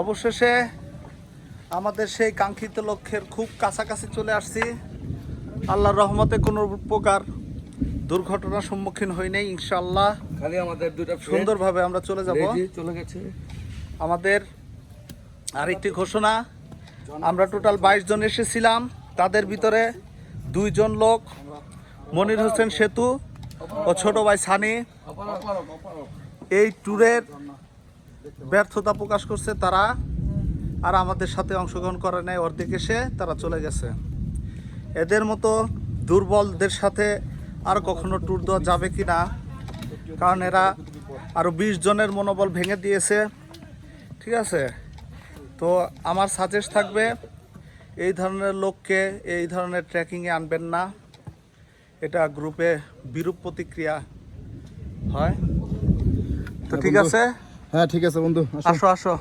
অবশেষে আমাদের সেই কাঙ্ক্ষিত লক্ষ্যের খুব কাছাকাছি চলে আসছি। আল্লাহর রহমতে কোনো প্রকার দুর্ঘটনার সম্মুখীন হই নাই ইনশাল্লাহ খালি আমাদের দুটা সুন্দরভাবে আমরা চলে যাব। চলে গেছে। আমাদের আরেকটি ঘোষণা আমরা টোটাল বাইশ জন এসেছিলাম তাদের ভিতরে দুইজন লোক মনির হোসেন সেতু ও ছোট ভাই সানি। এই ট্যুরের ব্যর্থতা প্রকাশ করছে তারা আর আমাদের সাথে অংশগ্রহণ করে নেয় অর্ধেক এসে তারা চলে গেছে। এদের মতো দুর্বলদের সাথে আর কখনো ট্যুর দেওয়া যাবে কি না? কারণ এরা আরও বিশ জনের মনোবল ভেঙে দিয়েছে। ঠিক আছে? তো আমার সাজেস্ট থাকবে এই ধরনের লোককে এই ধরনের ট্রেকিংয়ে আনবেন না। এটা গ্রুপে বিরূপ প্রতিক্রিয়া হয়। তো ঠিক আছে? হ্যাঁ ঠিক আছে বন্ধু আসো। আসো